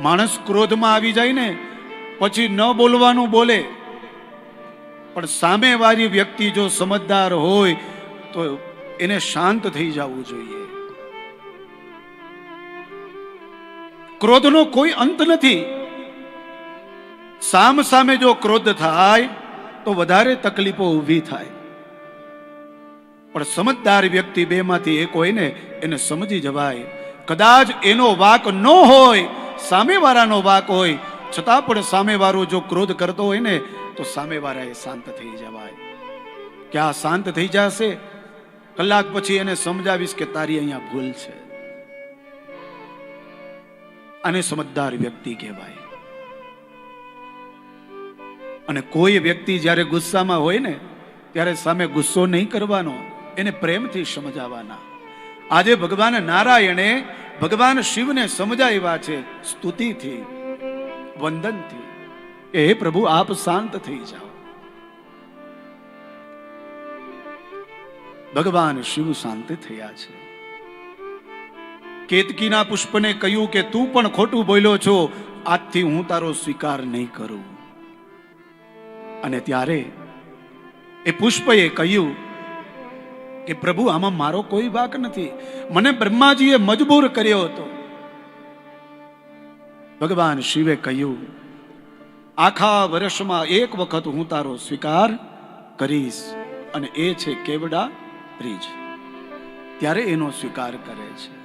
માણસ ક્રોધમાં આવી જાય ને પછી ન બોલવાનું બોલે. પણ સામેવાળી વ્યક્તિ જો સમજદાર હોય, તો એને શાંત થઈ જવું જોઈએ. ક્રોધનો કોઈ અંત નથી. સામ સામે જો ક્રોધ થાય, તો વધારે તકલીફો ઊભી થાય. પણ સમજદાર વ્યક્તિ બેમાંથી એક હોય ને, એને સમજી જવાય. કદાચ એનો વાક ન હોય સામેવાળાનો વાક હોય, છતાં પણ સામેવાળો જો ક્રોધ કરતો હોય ને, તો સામેવાળા એ શાંત થઈ જવાય. કે આ શાંત થઈ જશે? કલાક પછી એને સમજાવીશ કે તારી અહીંયા ભૂલ છે. અને સમજદાર વ્યક્તિ કહેવાય. અને કોઈ વ્યક્તિ જ્યારે ગુસ્સામાં હોય ને, ત્યારે સામે ગુસ્સો નહીં કરવાનો, એને પ્રેમથી સમજાવવાના. આજે ભગવાન નારાયણે ભગવાન શિવને સમજાવ્યા છે, સ્તુતિથી, વંદનથી. એ પ્રભુ, આપ શાંત થઈ જાઓ. ભગવાન શિવ શાંત થયા છે. કેતકીના પુષ્પને કહ્યું કે, તું પણ ખોટું બોલ્યો છો, આજથી હું તારો સ્વીકાર નહીં કરું. અને ત્યારે એ પુષ્પએ કહ્યું કે પ્રભુ, આમાં મારો કોઈ વાક નથી. મને બ્રહ્માજીએ મજબૂર કર્યો હતો. ભગવાન શિવે કહ્યું, આખા વર્ષમાં એક વખત હું તારો સ્વીકાર કરીશ અને એ છે કેવડા બ્રિજ. ત્યારે એનો સ્વીકાર કરે છે.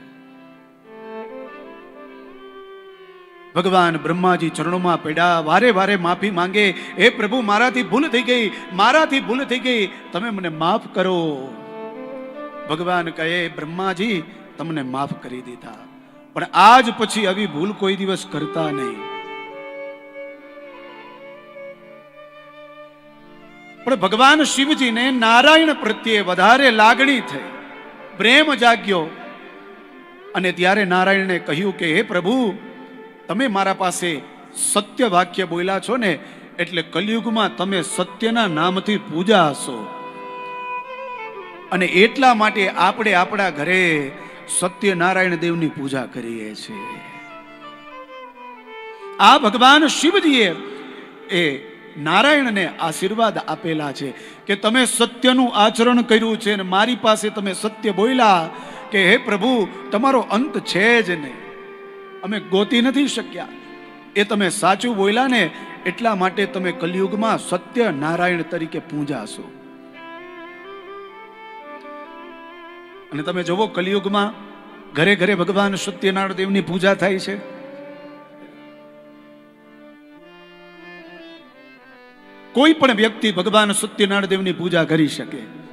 ભગવાન બ્રહ્માજી ચરણોમાં પડ્યા, વારે વારે માફી માંગે. હે પ્રભુ, મારાથી ભૂલ થઈ ગઈ. મારાથી ભૂલ થઈ ગઈ. તમે મને માફ કરો. ભગવાન કહે, બ્રહ્માજી, તમને માફ કરી દીધા. પણ આજ પછી આવી ભૂલ કોઈ દિવસ કરતા નહીં. પણ ભગવાન શિવજીને નારાયણ પ્રત્યે વધારે લાગણી થઈ. પ્રેમ જાગ્યો. અને ત્યારે નારાયણે કહ્યું કે, હે પ્રભુ, તમે મારા પાસે સત્ય વાક્ય બોલ્યા છો ને, એટલે કલયુગમાં તમે સત્યના નામથી પૂજા હશો. અને એટલા માટે આપણે આપણા ઘરે સત્યનારાયણ દેવની પૂજા કરીએ છીએ. આ ભગવાન શિવજીએ એ નારાયણને આશીર્વાદ આપેલા છે કે તમે સત્યનું આચરણ કર્યું છે અને મારી પાસે તમે સત્ય બોલ્યા કે હે પ્રભુ, તમારો અંત છે જ નહીં. અમે ગોતી નથી શક્યા. એ તમે સાચું બોલ્યા ને એટલા માટે તમે કલયુગમાં સત્ય નારાયણ તરીકે પૂજાશો. અને તમે જોવો, કલિયુગમાં ઘરે ઘરે ભગવાન સત્યનારાયણ દેવની પૂજા થાય છે. કોઈ પણ વ્યક્તિ ભગવાન સત્યનારાયણ દેવની પૂજા કરી શકે.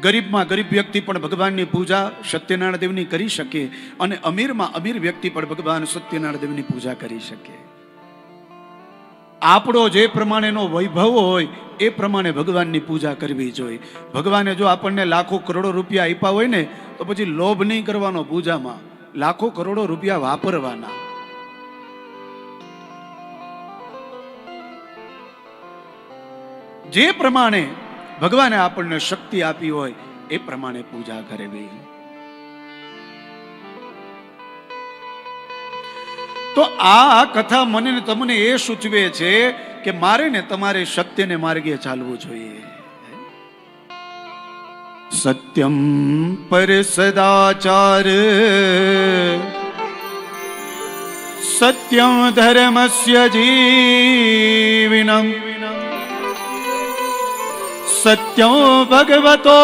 ગરીબમાં ગરીબ વ્યક્તિ પણ ભગવાનની પૂજા સત્યનારાયણ દેવની કરી શકે અને અમીરમાં અમીર વ્યક્તિ પણ ભગવાન સત્યનારાયણ દેવની પૂજા કરી શકે. આપણો જે પ્રમાણેનો વૈભવ હોય, એ પ્રમાણે ભગવાનની પૂજા કરવી જોઈએ. ભગવાને જો આપણને લાખો કરોડો રૂપિયા આપ્યા હોય ને, તો પછી લોભ નહીં કરવાનો પૂજામાં. લાખો કરોડો રૂપિયા વાપરવાના. જે પ્રમાણે ભગવાને આપણને શક્તિ આપી હોય, એ પ્રમાણે પૂજા કરવી. તો આ કથા મને તમને એ સૂચવે છે કે મારે ને તમારે સત્યને માર્ગે ચાલવું જોઈએ. સત્યમ પર સદાચાર. સત્યમ ધર્મસ્ય જીવિનમ. સત્યમ ભગવતો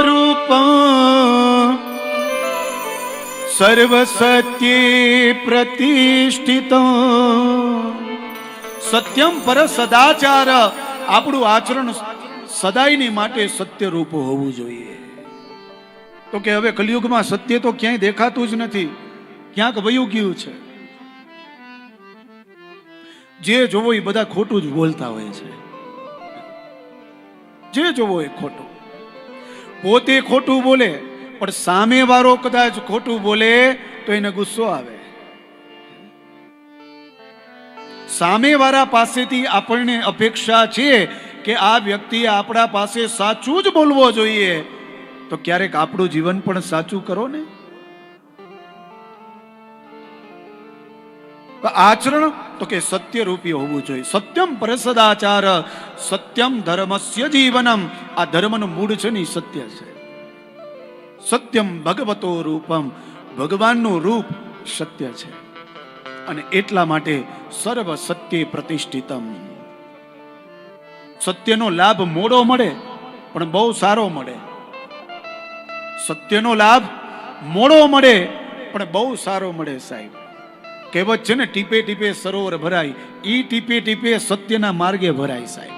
રૂપમ. સર્વસત્યે પ્રતિષ્ઠિત સત્યમ પર સદાચાર. આપણું આચરણ સદાયની માટે સત્યરૂપ હોવું જોઈએ. તો કે હવે કલયુગમાં સત્ય તો ક્યાંય દેખાતું જ નથી. ક્યાંક વયું ગયું છે. જે જોવો એ બધા ખોટું જ બોલતા હોય છે. જે જોવો એ ખોટું. પોતે ખોટું બોલે પણ સામે વાળો કદાચ ખોટું બોલે તો એને ગુસ્સો આવે. સામે વાળા પાસેથી આપણને અપેક્ષા છે કે આ વ્યક્તિ આપણા પાસે સાચું જ બોલવો જોઈએ. તો ક્યારેક આપણું જીવન પણ સાચું કરો ને? આચરણ તો કે સત્ય રૂપી હોવું જોઈએ. સત્યમ પરસદાચાર, સત્યમ ધર્મસ્ય જીવનમ. આ ધર્મનું મૂળ છે ને સત્ય છે. સત્યમ ભગવતો રૂપમ. ભગવાનનું રૂપ સત્ય છે. અને એટલા માટે સર્વ સત્ય પ્રતિષ્ઠિતમ. સત્યનો લાભ મોડો મળે, પણ બહુ સારો મળે. સત્યનો લાભ મોડો મળે, પણ બહુ સારો મળે સાહેબ. કહેવત છે ને, ટીપે ટીપે સરોવર ભરાય. ઈ ટીપે ટીપે સત્યના માર્ગે ભરાય સાહેબ.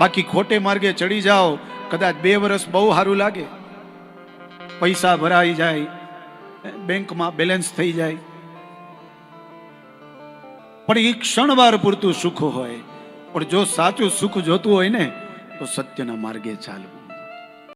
બાકી ખોટે માર્ગે ચડી જાઓ, કદાચ બે વર્ષ બહુ સારું લાગે. પૈસા ભરાઈ જાય, બેંકમાં બેલેન્સ થઈ જાય. પણ એ ક્ષણવાર પૂરતું સુખ હોય. પણ જો સાચું સુખ જોતું હોય ને, તો સત્યના માર્ગે ચાલવું.